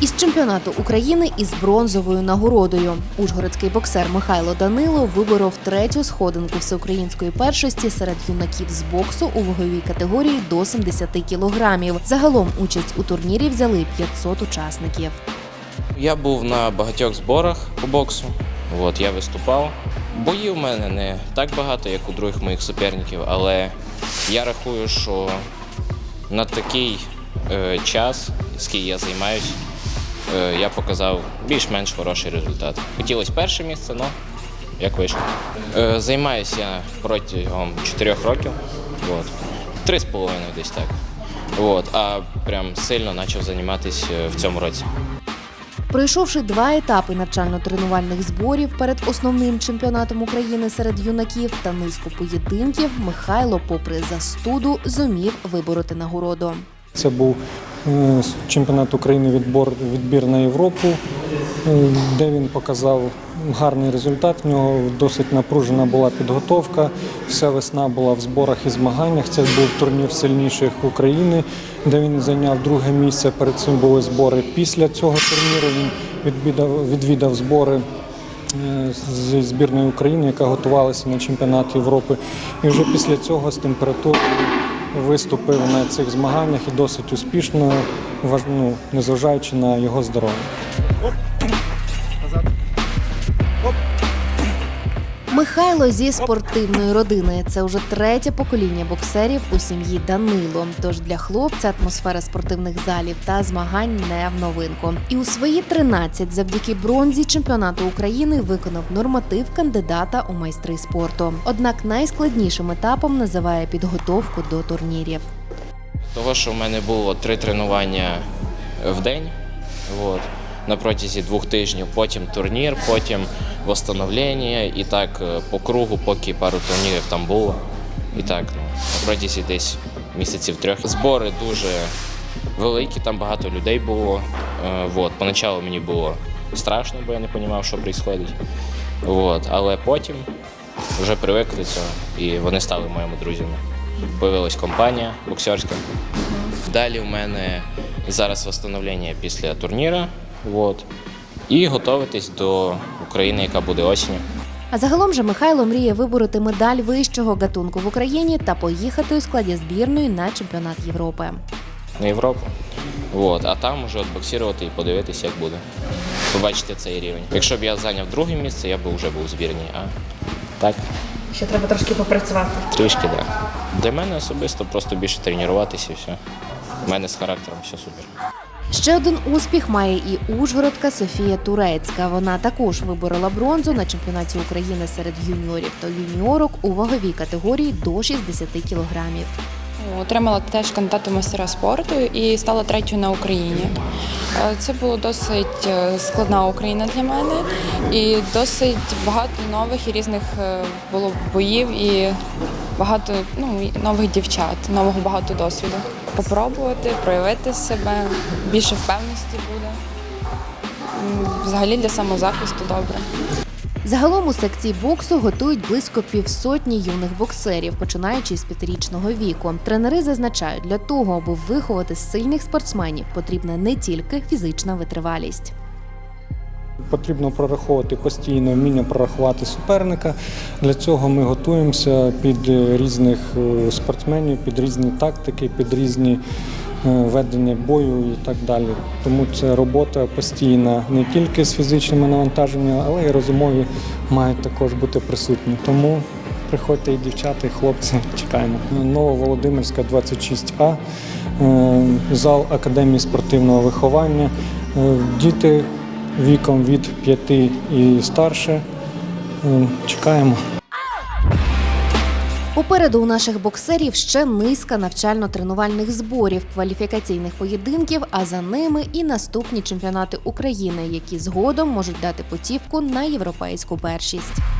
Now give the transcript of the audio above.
Із чемпіонату України із бронзовою нагородою Ужгородський боксер Михайло Данило виборов третю сходинку всеукраїнської першості серед юнаків з боксу у ваговій категорії до 70 кілограмів. Загалом участь у турнірі взяли 500 учасників. Я був на багатьох зборах по боксу. От, я виступав. Боїв у мене не так багато, як у других моїх суперників, але я рахую, що на такий е, час, скільки я займаюся, я показав більш-менш хороший результат. Хотілося перше місце, але як вийшло. Е, займаюся я протягом 4 років. От. Три з половиною десь так. От, а прям сильно почав займатися в цьому році. Пройшовши два етапи навчально-тренувальних зборів перед основним чемпіонатом України серед юнаків та низку поєдинків, Михайло, попри застуду, зумів вибороти нагороду. Це був е, чемпіонат України відбор, відбір на Європу, е, де він показав гарний результат. В нього досить напружена була підготовка. Вся весна була в зборах і змаганнях. Це був турнір сильніших України, де він зайняв друге місце. Перед цим були збори. Після цього турніру він відвідав, відвідав збори. е, Зі збірної України, яка готувалася на чемпіонат Європи, і вже після цього з температурою виступив на цих змаганнях і досить успішно, ну, незважаючи на його здоров'я. Михайло зі спортивної родини. Це вже третє покоління боксерів у сім'ї Данило. Тож для хлопця атмосфера спортивних залів та змагань не в новинку. І у свої 13 завдяки бронзі чемпіонату України виконав норматив кандидата у майстри спорту. Однак найскладнішим етапом називає підготовку до турнірів. Того, що в мене було три тренування в день от, на протязі двох тижнів, потім турнір, потім восстановлення і так е, по кругу, поки пару турнірів там було. І так, ну, на протязі десь місяців трьох. Збори дуже великі, там багато людей було. Е, от. Поначалу мені було страшно, бо я не розумів, що відбувається. От. Але потім вже привик до цього, і вони стали моїми друзями. Появилась компанія боксерська. Далі у мене зараз встановлення після турніру. От. І готуватись до України, яка буде осінню. А загалом же Михайло мріє вибороти медаль вищого гатунку в Україні та поїхати у складі збірної на чемпіонат Європи. на Європу. От. А там вже боксувати і подивитися, як буде. Побачити цей рівень. Якщо б я зайняв друге місце, я б вже був у збірній. А так, Ще треба трошки попрацювати. трішки, так. Да. Для мене особисто просто більше тренуватися і все. У мене з характером все супер. Ще один успіх має і Ужгородка Софія Турецька. Вона також виборола бронзу на чемпіонаті України серед юніорів та юніорок у ваговій категорії до 60 кілограмів. Отримала теж кандидат у мастера спорту і стала третьою на Україні. Е, Це було досить е, складна Україна для мене, і досить багато нових і різних е, було боїв і багато ну, нових дівчат, нового багато досвіду. Попробувати, проявити себе, більше впевненості буде. Взагалі для самозахисту добре. Загалом у секції боксу готують близько півсотні юних боксерів, починаючи з п'ятирічного віку. Тренери зазначають, для того, аби виховати сильних спортсменів, потрібна не тільки фізична витривалість. Потрібно прораховувати постійно вміння прорахувати суперника. Для цього ми готуємося під різних е, спортсменів, під різні тактики, під різні ведення бою і так далі. Тому це робота постійна не тільки з фізичними навантаженнями, але й розумові мають також бути присутні. Тому приходьте і дівчата, і хлопці. Чекаємо. Нововолодимирська 26А, е, зал Академії спортивного виховання. Е, Діти віком від 5 і старше. Е, Чекаємо. Попереду у наших боксерів ще низка навчально-тренувальних зборів, кваліфікаційних поєдинків, а за ними і наступні чемпіонати України, які згодом можуть дати путівку на європейську першість.